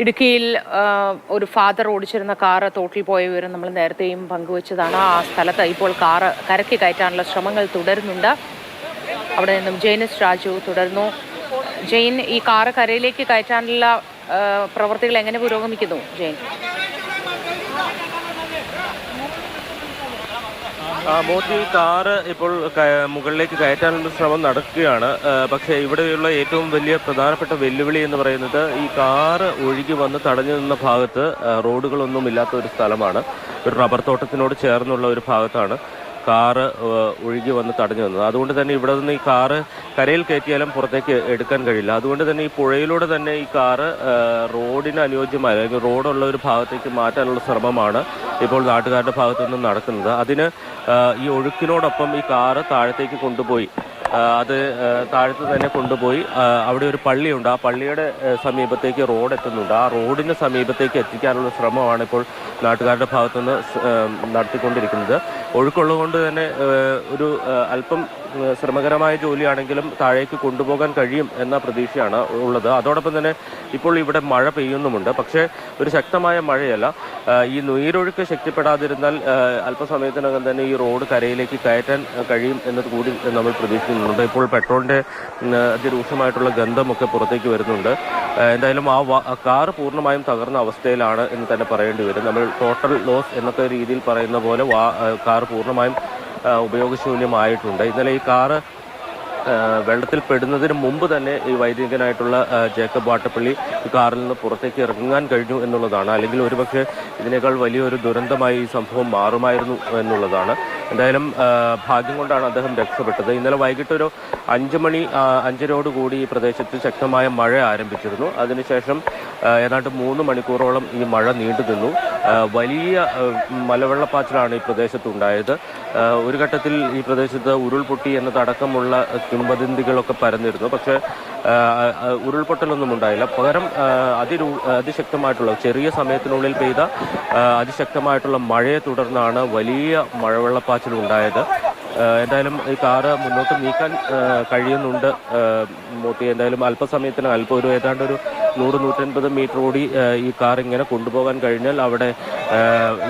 ഇടുക്കിയിൽ ഒരു ഫാദർ ഓടിച്ചിരുന്ന കാറ് തോട്ടിൽ പോയ വിവരം നമ്മൾ നേരത്തെയും പങ്കുവച്ചതാണ്. ആ സ്ഥലത്ത് ഇപ്പോൾ കാറ് കരക്കി കയറ്റാനുള്ള ശ്രമങ്ങൾ തുടരുന്നുണ്ട്. അവിടെ നിന്നും ജെയിനിസ് രാജു തുടർന്നു ജെയിൻ ഈ കാറ് കരയിലേക്ക് കയറ്റാനുള്ള പ്രവൃത്തികൾ എങ്ങനെ പുരോഗമിക്കുന്നു ജെയിൻ? മോത്തി കാറ് ഇപ്പോൾ മുകളിലേക്ക് കയറ്റാനുള്ള ശ്രമം നടക്കുകയാണ്. പക്ഷേ ഇവിടെയുള്ള ഏറ്റവും വലിയ പ്രധാനപ്പെട്ട വെല്ലുവിളി എന്ന് പറയുന്നത് ഈ കാറ് ഒഴുകി വന്ന് തടഞ്ഞു നിന്ന ഭാഗത്ത് റോഡുകളൊന്നും ഇല്ലാത്ത ഒരു സ്ഥലമാണ്. ഒരു റബ്ബർ തോട്ടത്തിനോട് ചേർന്നുള്ള ഒരു ഭാഗത്താണ് കാറ് ഒഴുകി വന്ന് തടഞ്ഞു നിന്നത്. അതുകൊണ്ട് തന്നെ ഇവിടെ നിന്ന് ഈ കാറ് കരയിൽ കയറ്റിയാലും പുറത്തേക്ക് എടുക്കാൻ കഴിയില്ല. അതുകൊണ്ട് തന്നെ ഈ പുഴയിലൂടെ തന്നെ ഈ കാറ് റോഡിന് അനുയോജ്യമായ അല്ലെങ്കിൽ റോഡുള്ള ഒരു ഭാഗത്തേക്ക് മാറ്റാനുള്ള ശ്രമമാണ് ഇപ്പോൾ നാട്ടുകാരുടെ ഭാഗത്തു നിന്നും നടക്കുന്നത്. അതിന് ഈ ഒഴുക്കിനോടൊപ്പം ഈ കാറ് താഴത്തേക്ക് കൊണ്ടുപോയി. അത് താഴത്ത് തന്നെ കൊണ്ടുപോയി. അവിടെ ഒരു പള്ളിയുണ്ട്. ആ പള്ളിയുടെ സമീപത്തേക്ക് റോഡ് എത്തുന്നുണ്ട്. ആ റോഡിന് സമീപത്തേക്ക് എത്തിക്കാനുള്ള ശ്രമമാണ് ഇപ്പോൾ നാട്ടുകാരുടെ ഭാഗത്തുനിന്ന് നടത്തിക്കൊണ്ടിരിക്കുന്നത്. ഒഴുക്കുള്ളതുകൊണ്ട് തന്നെ ഒരു അല്പം ശ്രമകരമായ ജോലിയാണെങ്കിലും താഴേക്ക് കൊണ്ടുപോകാൻ കഴിയും എന്ന പ്രതീക്ഷയാണ് ഉള്ളത്. അതോടൊപ്പം തന്നെ ഇപ്പോൾ ഇവിടെ മഴ പെയ്യുന്നുമുണ്ട്. പക്ഷേ ഒരു ശക്തമായ മഴയല്ല. ഈ നീരൊഴുക്ക് ശക്തിപ്പെടാതിരുന്നാൽ അല്പസമയത്തിനകം തന്നെ ഈ റോഡ് കരയിലേക്ക് കയറ്റാൻ കഴിയും എന്നത് കൂടി നമ്മൾ പ്രതീക്ഷിക്കുന്നുണ്ട്. ഇപ്പോൾ പെട്രോളിന്റെ അതിരൂക്ഷമായിട്ടുള്ള ഗന്ധമൊക്കെ പുറത്തേക്ക് വരുന്നുണ്ട്. എന്തായാലും ആ കാർ പൂർണമായും തകർന്ന അവസ്ഥയിലാണ് എന്ന് തന്നെ പറയേണ്ടി വരും. നമ്മൾ ടോട്ടൽ ലോസ് എന്നൊക്കെ രീതിയിൽ പറയുന്ന പോലെ കാർ പൂർണമായും ഉപയോഗശൂന്യമായിട്ടുണ്ട്. ഇന്നലെ ഈ കാറ് വെള്ളത്തിൽ പെടുന്നതിന് മുമ്പ് തന്നെ ഈ വൈദികനായിട്ടുള്ള ജേക്കബ് വാട്ടപ്പള്ളി കാറിൽ നിന്ന് പുറത്തേക്ക് ഇറങ്ങാൻ കഴിഞ്ഞു എന്നുള്ളതാണ്. അല്ലെങ്കിൽ ഒരുപക്ഷെ ഇതിനേക്കാൾ വലിയൊരു ദുരന്തമായി ഈ സംഭവം മാറുമായിരുന്നു എന്നുള്ളതാണ്. എന്തായാലും ഭാഗ്യം കൊണ്ടാണ് അദ്ദേഹം രക്ഷപ്പെട്ടത്. ഇന്നലെ വൈകിട്ട് ഒരു അഞ്ച് മണി അഞ്ചരോടുകൂടി ഈ പ്രദേശത്ത് ശക്തമായ മഴ ആരംഭിച്ചിരുന്നു. അതിനുശേഷം ഏതാണ്ട് മൂന്ന് മണിക്കൂറോളം ഈ മഴ നീണ്ടു നിന്നു. വലിയ മലവെള്ളപ്പാച്ചിലാണ് ഈ പ്രദേശത്ത് ഉണ്ടായത് ഒരു ഘട്ടത്തിൽ ഈ പ്രദേശത്ത് ഉരുൾപൊട്ടി എന്നതടക്കമുള്ള കിംവദന്തികളൊക്കെ പരന്നിരുന്നു. പക്ഷേ ഉരുൾപൊട്ടലൊന്നും ഉണ്ടായില്ല. പകരം അതിരൂ അതിശക്തമായിട്ടുള്ള ചെറിയ സമയത്തിനുള്ളിൽ പെയ്ത അതിശക്തമായിട്ടുള്ള മഴയെ തുടർന്നാണ് വലിയ മഴവെള്ളപ്പാച്ചിൽ ഉണ്ടായത്. എന്തായാലും ഈ കാറ് മുന്നോട്ട് നീക്കാൻ കഴിയുന്നുണ്ട്. ആ, എന്തായാലും അല്പസമയത്തിന് അല്പം ഒരു ഏതാണ്ട് ഒരു നൂറ് നൂറ്റൻപത് മീറ്റർ ഓടി ഈ കാർ ഇങ്ങനെ കൊണ്ടുപോകാൻ കഴിഞ്ഞാൽ അവിടെ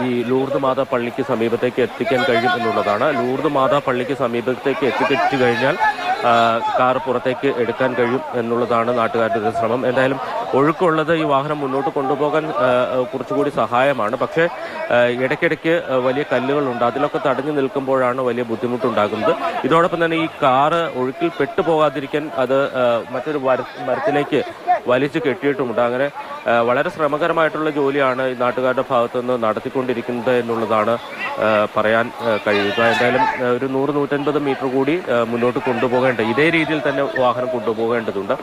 ഈ ലൂർദ് മാതാ പള്ളിക്ക് സമീപത്തേക്ക് എത്തിക്കാൻ കഴിയും എന്നുള്ളതാണ്. ലൂർദ് മാതാ പള്ളിക്ക് സമീപത്തേക്ക് എത്തിക്കഴിഞ്ഞാൽ കാർ പുറത്തേക്ക് എടുക്കാൻ കഴിയും എന്നുള്ളതാണ് നാട്ടുകാരുടെ ശ്രമം. എന്തായാലും ഒഴുക്കുള്ളത് ഈ വാഹനം മുന്നോട്ട് കൊണ്ടുപോകാൻ കുറച്ചുകൂടി സഹായമാണ്. പക്ഷേ ഇടയ്ക്കിടയ്ക്ക് വലിയ കല്ലുകളുണ്ട്. അതിലൊക്കെ തടഞ്ഞു നിൽക്കുമ്പോഴാണ് വലിയ ബുദ്ധിമുട്ടുണ്ടാകുന്നത്. ഇതോടൊപ്പം തന്നെ ഈ കാറ് ഒഴുക്കിൽ പെട്ടുപോകാതിരിക്കാൻ അത് മറ്റൊരു മര മരത്തിലേക്ക് വലിച്ചു കെട്ടിയിട്ടുമുണ്ട്. അങ്ങനെ വളരെ ശ്രമകരമായിട്ടുള്ള ജോലിയാണ് ഈ നാട്ടുകാരുടെ ഭാഗത്തു നിന്ന് നടത്തിക്കൊണ്ടിരിക്കുന്നത് എന്നുള്ളതാണ് പറയാൻ കഴിയുക. എന്തായാലും ഒരു നൂറ് നൂറ്റൻപത് മീറ്റർ കൂടി മുന്നോട്ട് കൊണ്ടുപോകേണ്ട ഇതേ രീതിയിൽ തന്നെ വാഹനം കൊണ്ടുപോകേണ്ടതുണ്ട്.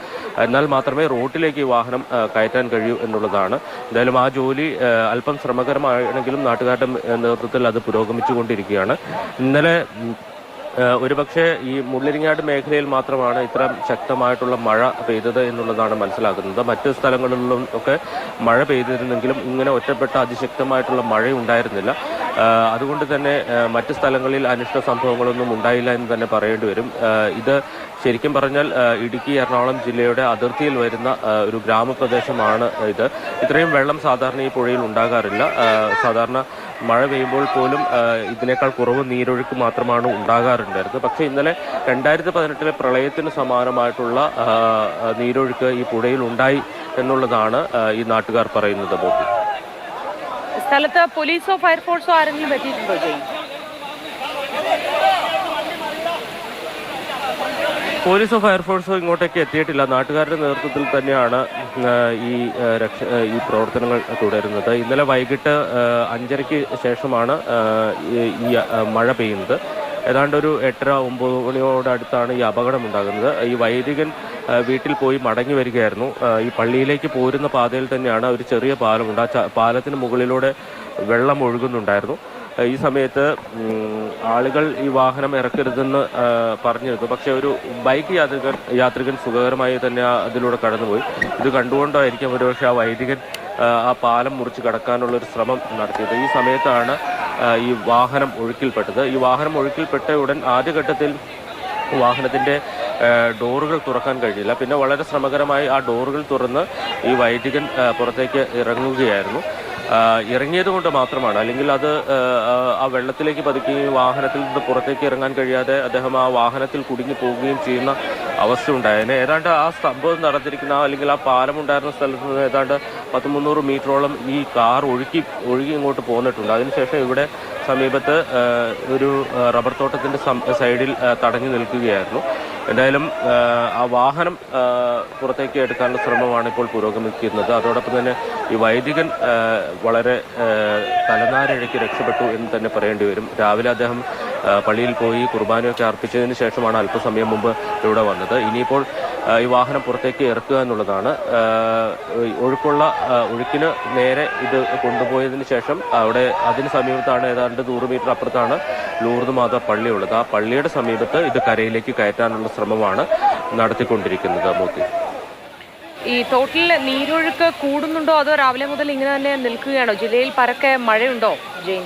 എന്നാൽ മാത്രമേ റോട്ടിലേക്ക് ഈ വാഹനം ആ, കയറ്റാൻ കഴിയൂ എന്നുള്ളതാണ്. എന്തായാലും ആ ജോലി അല്പം ശ്രമകരമാണെങ്കിലും നാട്ടുകാരുടെ നേതൃത്വത്തിൽ അത് പുരോഗമിച്ചുകൊണ്ടിരിക്കുകയാണ്. ഇന്നലെ ഒരുപക്ഷെ ഈ മുള്ളിരിങ്ങാട് മേഖലയിൽ മാത്രമാണ് ഇത്രയും ശക്തമായിട്ടുള്ള മഴ പെയ്തത് എന്നുള്ളതാണ് മനസ്സിലാക്കുന്നത് മറ്റു സ്ഥലങ്ങളിലും ഒക്കെ മഴ പെയ്തിരുന്നെങ്കിലും ഇങ്ങനെ ഒറ്റപ്പെട്ട അതിശക്തമായിട്ടുള്ള മഴ ഉണ്ടായിരുന്നില്ല അതുകൊണ്ട് തന്നെ മറ്റ് സ്ഥലങ്ങളിൽ അനിഷ്ട സംഭവങ്ങളൊന്നും ഉണ്ടായില്ല എന്ന് തന്നെ പറയേണ്ടി വരും. ഇത് ശരിക്കും പറഞ്ഞാൽ ഇടുക്കി എറണാകുളം ജില്ലയുടെ അതിർത്തിയിൽ വരുന്ന ഒരു ഗ്രാമപ്രദേശമാണ് ഇത്. ഇത്രയും വെള്ളം സാധാരണ ഈ പുഴയിൽ ഉണ്ടാകാറില്ല. സാധാരണ മഴ പെയ്യുമ്പോൾ പോലും ഇതിനേക്കാൾ കുറവ് നീരൊഴുക്ക് മാത്രമാണ് ഉണ്ടാകാറുണ്ടായിരുന്നത്. പക്ഷേ ഇന്നലെ രണ്ടായിരത്തി പതിനെട്ടിലെ പ്രളയത്തിന് സമാനമായിട്ടുള്ള നീരൊഴുക്ക് ഈ പുഴയിൽ ഉണ്ടായി എന്നുള്ളതാണ് ഈ നാട്ടുകാർ പറയുന്നത് സ്ഥലത്ത് പോലീസോ ഫയർഫോഴ്സോ ആരെങ്കിലും എത്തിയിട്ടുണ്ടോ പോലീസോ ഫയർഫോഴ്സോ ഇങ്ങോട്ടേക്ക് എത്തിയിട്ടില്ല. നാട്ടുകാരുടെ നേതൃത്വത്തിൽ തന്നെയാണ് ഈ രക്ഷ ഈ പ്രവർത്തനങ്ങൾ തുടരുന്നത്. ഇന്നലെ വൈകിട്ട് അഞ്ചരയ്ക്ക് ശേഷമാണ് ഈ- മഴ പെയ്യുന്നത്. ഏതാണ്ട് ഒരു എട്ടര ഒമ്പത് മണിയോടടുത്താണ് ഈ അപകടം ഉണ്ടാകുന്നത് ഈ വൈദികൻ വീട്ടിൽ പോയി മടങ്ങി വരികയായിരുന്നു. ഈ പള്ളിയിലേക്ക് പോരുന്ന പാതയിൽ തന്നെയാണ് ഒരു ചെറിയ പാലമുണ്ട്. ആ പാലത്തിന് മുകളിലൂടെ വെള്ളം ഒഴുകുന്നുണ്ടായിരുന്നു. ഈ സമയത്ത് ആളുകൾ ഈ വാഹനം ഇറക്കരുതെന്ന് പറഞ്ഞിരുന്നു. പക്ഷേ ഒരു ബൈക്ക് യാത്രികൻ യാത്രികൻ സുഖകരമായി തന്നെ അതിലൂടെ കടന്നുപോയി. ഇത് കണ്ടുകൊണ്ടായിരിക്കും ഒരുപക്ഷെ ആ വൈദികൻ ആ, പാലം മുറിച്ച് കടക്കാനുള്ള ഒരു ശ്രമം നടത്തിയത്. ഈ സമയത്താണ് ഈ വാഹനം ഒഴുക്കിൽപ്പെട്ടത്. ഈ വാഹനം ഒഴുക്കിൽപ്പെട്ട ഉടൻ ആദ്യഘട്ടത്തിൽ വാഹനത്തിന്റെ ഡോറുകൾ തുറക്കാൻ കഴിയില്ല പിന്നെ വളരെ ശ്രമകരമായി ആ ഡോറുകൾ തുറന്ന് ഈ വൈദികൻ പുറത്തേക്ക് ഇറങ്ങുകയായിരുന്നു. ഇറങ്ങിയത് കൊണ്ട് മാത്രമാണ്. അല്ലെങ്കിൽ അത് ആ വെള്ളത്തിലേക്ക് പതിക്കുകയും വാഹനത്തിൽ നിന്ന് പുറത്തേക്ക് ഇറങ്ങാൻ കഴിയാതെ അദ്ദേഹം ആ വാഹനത്തിൽ കുടുങ്ങി പോവുകയും ചെയ്യുന്ന അവസ്ഥ ഉണ്ടായേനെ ഏതാണ്ട് ആ സംഭവം നടന്നിരിക്കുന്ന അല്ലെങ്കിൽ ആ പാലം ഉണ്ടായിരുന്ന സ്ഥലത്ത് നിന്ന് ഏതാണ്ട് പത്ത് മുന്നൂറ് മീറ്ററോളം ഈ കാർ ഒഴുക്കി ഒഴുകി ഇങ്ങോട്ട് പോന്നിട്ടുണ്ട്. അതിനുശേഷം ഇവിടെ സമീപത്ത് ഒരു റബ്ബർ തോട്ടത്തിന്റെ സൈഡിൽ തടഞ്ഞു നിൽക്കുകയായിരുന്നു. എന്തായാലും ആ വാഹനം പുറത്തേക്ക് എടുക്കാനുള്ള ശ്രമമാണ് ഇപ്പോൾ പുരോഗമിക്കുന്നത്. അതോടൊപ്പം തന്നെ ഈ വൈദികൻ വളരെ തലനാരിഴയ്ക്ക് രക്ഷപ്പെട്ടു എന്ന് തന്നെ പറയേണ്ടി വരും. രാവിലെ അദ്ദേഹം പള്ളിയിൽ പോയി കുർബാനയൊക്കെ അർപ്പിച്ചതിന് ശേഷമാണ് അല്പസമയം മുമ്പ് ഇവിടെ വന്നത്. ഇനിയിപ്പോൾ ഈ വാഹനം പുറത്തേക്ക് ഇറക്കുക എന്നുള്ളതാണ്. ഒഴുക്കുള്ള ഒഴുക്കിന് നേരെ ഇത് കൊണ്ടുപോയതിന് ശേഷം അവിടെ അതിന് സമീപത്താണ് ഏതാണ്ട് നൂറ് മീറ്റർ അപ്പുറത്താണ് ലൂർദ് മാത പള്ളിയുള്ളത് ആ പള്ളിയുടെ സമീപത്ത് ഇത് കരയിലേക്ക് കയറ്റാനുള്ള ശ്രമമാണ് നടത്തിക്കൊണ്ടിരിക്കുന്നത് മോത്തി ഈ തോട്ടിൽ നീരൊഴുക്ക് കൂടുന്നുണ്ടോ? അതോ രാവിലെ മുതൽ ഇങ്ങനെ തന്നെ നിൽക്കുകയാണോ? ജില്ലയിൽ പരക്കെ മഴയുണ്ടോ ജെയിൻ?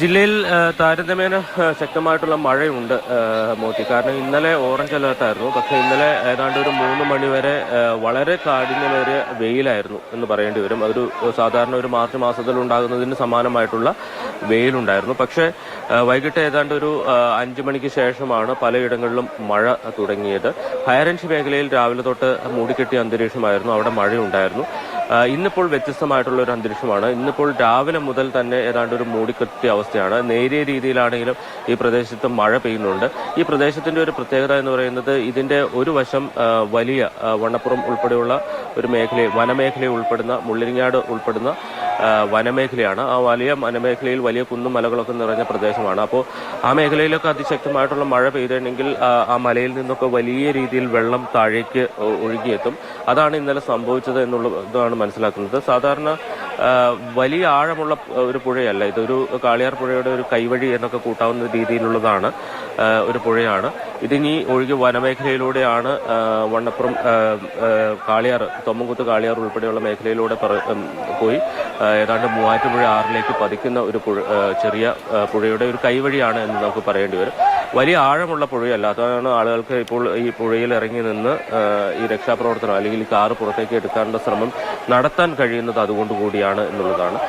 ജില്ലയിൽ താരതമ്യേന ശക്തമായിട്ടുള്ള മഴയുണ്ട് മോത്തി കാരണം ഇന്നലെ ഓറഞ്ച് അലേർട്ടായിരുന്നു പക്ഷെ ഇന്നലെ ഏതാണ്ട് ഒരു മൂന്ന് മണി വരെ വളരെ കാഠിന്യമേറിയ വെയിലായിരുന്നു എന്ന് പറയേണ്ടി വരും. ഒരു സാധാരണ ഒരു മാർച്ച് മാസത്തിൽ ഉണ്ടാകുന്നതിന് സമാനമായിട്ടുള്ള വെയിലുണ്ടായിരുന്നു. പക്ഷേ വൈകിട്ട് ഏതാണ്ട് ഒരു അഞ്ച് മണിക്ക് ശേഷമാണ് പലയിടങ്ങളിലും മഴ തുടങ്ങിയത്. ഹൈറേഞ്ച് മേഖലയിൽ രാവിലെ തൊട്ട് മൂടിക്കെട്ടിയ അന്തരീക്ഷമായിരുന്നു. അവിടെ മഴയുണ്ടായിരുന്നു. ഇന്നിപ്പോൾ വ്യത്യസ്തമായിട്ടുള്ള ഒരു അന്തരീക്ഷമാണ്. ഇന്നിപ്പോൾ രാവിലെ മുതൽ തന്നെ ഏതാണ്ട് ഒരു മൂടിക്കെട്ടിയ അവസ്ഥയാണ്. നേരിയ രീതിയിലാണെങ്കിലും ഈ പ്രദേശത്ത് മഴ പെയ്യുന്നുണ്ട്. ഈ പ്രദേശത്തിന്റെ ഒരു പ്രത്യേകത എന്ന് പറയുന്നത് ഇതിന്റെ ഒരു വശം വലിയ വണ്ണപ്പുറം ഉൾപ്പെടെയുള്ള ഒരു മേഖലയിൽ വനമേഖലയിൽ ഉൾപ്പെടുന്ന മുള്ളിരിങ്ങാട് ഉൾപ്പെടുന്ന വനമേഖലയാണ്. ആ വലിയ വനമേഖലയിൽ വലിയ കുന്നും മലകളൊക്കെ നിറഞ്ഞ പ്രദേശമാണ്. അപ്പോൾ ആ മേഖലയിലൊക്കെ അതിശക്തമായിട്ടുള്ള മഴ പെയ്തിട്ടുണ്ടെങ്കിൽ ആ, മലയിൽ നിന്നൊക്കെ വലിയ രീതിയിൽ വെള്ളം താഴേക്ക് ഒഴുകിയെത്തും. അതാണ് ഇന്നലെ സംഭവിച്ചത് എന്നുള്ളതാണ് മനസ്സിലാക്കുന്നത്. സാധാരണ വലിയ ആഴമുള്ള ഒരു പുഴയല്ല. ഇതൊരു കാളിയാർ പുഴയുടെ ഒരു കൈവഴി എന്നൊക്കെ കൂട്ടാവുന്ന രീതിയിലുള്ളതാണ് ഒരു പുഴയാണ്. ഇതിനി ഒഴുകി വനമേഖലയിലൂടെയാണ് വണ്ണപ്പുറം കാളിയാർ തൊമ്മൻകുത്ത് കാളിയാർ ഉൾപ്പെടെയുള്ള മേഖലയിലൂടെ പോയി. ഏതാണ്ട് മൂവാറ്റുപുഴ ആറിലേക്ക് പതിക്കുന്ന ഒരു പുഴ ചെറിയ പുഴയുടെ ഒരു കൈവഴിയാണ് എന്ന് നമുക്ക് പറയേണ്ടി വരും. വലിയ ആഴമുള്ള പുഴയല്ല. അതാണ് ആളുകൾക്ക് ഇപ്പോൾ ഈ പുഴയിൽ ഇറങ്ങി നിന്ന് ഈ രക്ഷാപ്രവർത്തനം അല്ലെങ്കിൽ കാറ് പുറത്തേക്ക് എടുക്കാനുള്ള ശ്രമം നടത്താൻ കഴിയുന്നത് അതുകൊണ്ട് കൂടിയാണ് എന്നുള്ളതാണ്.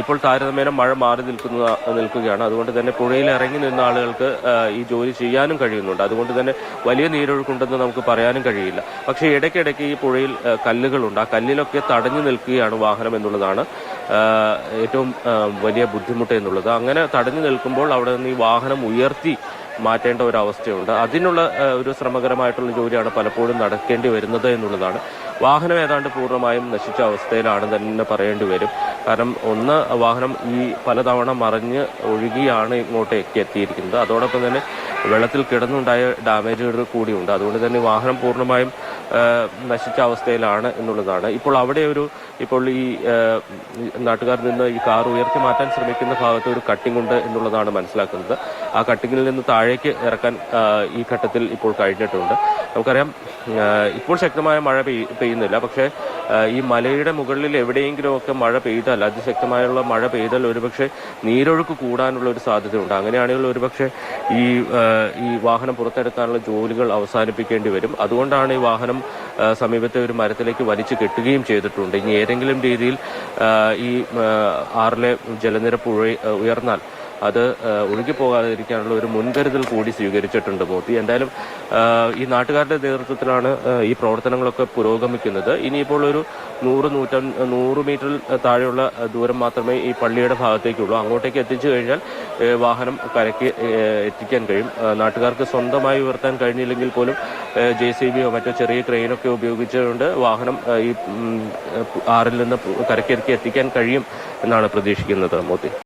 ഇപ്പോൾ താരതമ്യേന മഴ മാറി നിൽക്കുന്ന നിൽക്കുകയാണ്. അതുകൊണ്ട് തന്നെ പുഴയിൽ ഇറങ്ങി നിന്ന ആളുകൾക്ക് ഈ ജോലി ചെയ്യാനും കഴിയുന്നുണ്ട്. അതുകൊണ്ട് തന്നെ വലിയ നീരൊഴുക്കുണ്ടെന്ന് നമുക്ക് പറയാനും കഴിയില്ല. പക്ഷേ ഇടയ്ക്കിടയ്ക്ക് ഈ പുഴയിൽ കല്ലുകളുണ്ട്. ആ കല്ലിലൊക്കെ തടഞ്ഞു നിൽക്കുകയാണ് വാഹനം എന്നുള്ളതാണ് ഏറ്റവും വലിയ ബുദ്ധിമുട്ട് എന്നുള്ളത്. അങ്ങനെ തടഞ്ഞു നിൽക്കുമ്പോൾ അവിടെ നിന്ന് ഈ വാഹനം ഉയർത്തി മാറ്റേണ്ട ഒരു അവസ്ഥയുണ്ട്. അതിനുള്ള ഒരു ശ്രമകരമായിട്ടുള്ള ജോലിയാണ് പലപ്പോഴും നടക്കേണ്ടി വരുന്നത് എന്നുള്ളതാണ്. വാഹനം ഏതാണ്ട് പൂർണമായും നശിച്ച അവസ്ഥയിലാണ് തന്നെ പറയേണ്ടി വരും. കാരണം ഒന്ന് വാഹനം ഈ പലതവണ മറിഞ്ഞ് ഒഴുകിയാണ് ഇങ്ങോട്ടേക്ക് എത്തിയിരിക്കുന്നത്. അതോടൊപ്പം തന്നെ വെള്ളത്തിൽ കിടന്നുണ്ടായ ഡാമേജുകൾ കൂടിയുണ്ട്. അതുകൊണ്ട് തന്നെ വാഹനം പൂർണമായും നശിച്ച അവസ്ഥയിലാണ് എന്നുള്ളതാണ്. ഇപ്പോൾ അവിടെ ഒരു ഇപ്പോൾ ഈ നാട്ടുകാരിൽ നിന്ന് ഈ കാർ ഉയർത്തി മാറ്റാൻ ശ്രമിക്കുന്ന ഭാഗത്ത് ഒരു കട്ടിംഗ് ഉണ്ട് എന്നുള്ളതാണ് മനസ്സിലാക്കുന്നത്. ആ കട്ടിങ്ങിൽ നിന്ന് താഴേക്ക് ഇറക്കാൻ ഈ ഘട്ടത്തിൽ ഇപ്പോൾ കഴിഞ്ഞിട്ടുണ്ട്. നമുക്കറിയാം ഇപ്പോൾ ശക്തമായ മഴ പെയ്യുന്നില്ല. പക്ഷേ ഈ മലയുടെ മുകളിൽ എവിടെയെങ്കിലുമൊക്കെ മഴ പെയ്താൽ അതിശക്തമായുള്ള മഴ പെയ്താൽ ഒരുപക്ഷെ നീരൊഴുക്ക് കൂടാനുള്ള ഒരു സാധ്യതയുണ്ട്. അങ്ങനെയാണെങ്കിൽ ഒരുപക്ഷെ ഈ ഈ വാഹനം പുറത്തെടുക്കാനുള്ള ജോലികൾ അവസാനിപ്പിക്കേണ്ടി വരും. അതുകൊണ്ടാണ് ഈ വാഹനം സമീപത്തെ ഒരു മരത്തിലേക്ക് വലിച്ചു കെട്ടുകയും ചെയ്തിട്ടുണ്ട്. ഇനി ഏതെങ്കിലും രീതിയിൽ ഈ ആറിലെ ജലനിരപ്പ് ഉയർന്നാൽ അത് ഒഴുകിപ്പോകാതിരിക്കാനുള്ള ഒരു മുൻകരുതൽ കൂടി സ്വീകരിച്ചിട്ടുണ്ട് മോദി. എന്തായാലും ഈ നാട്ടുകാരുടെ നേതൃത്വത്തിലാണ് ഈ പ്രവർത്തനങ്ങളൊക്കെ പുരോഗമിക്കുന്നത്. ഇനിയിപ്പോൾ ഒരു നൂറ് നൂറ്റ നൂറ് മീറ്ററിൽ താഴെയുള്ള ദൂരം മാത്രമേ ഈ പള്ളിയുടെ ഭാഗത്തേക്കുള്ളൂ. അങ്ങോട്ടേക്ക് എത്തിച്ചു കഴിഞ്ഞാൽ വാഹനം കരയ്ക്ക് എത്തിക്കാൻ കഴിയും. നാട്ടുകാർക്ക് സ്വന്തമായി ഉയർത്താൻ കഴിഞ്ഞില്ലെങ്കിൽ പോലും ജെ സി ബിയോ മറ്റോ ചെറിയ ക്രെയിനൊക്കെ ഉപയോഗിച്ചുകൊണ്ട് വാഹനം ഈ ആറിൽ നിന്ന് കരയ്ക്കിറക്കി എത്തിക്കാൻ കഴിയും എന്നാണ് പ്രതീക്ഷിക്കുന്നത് മോദി.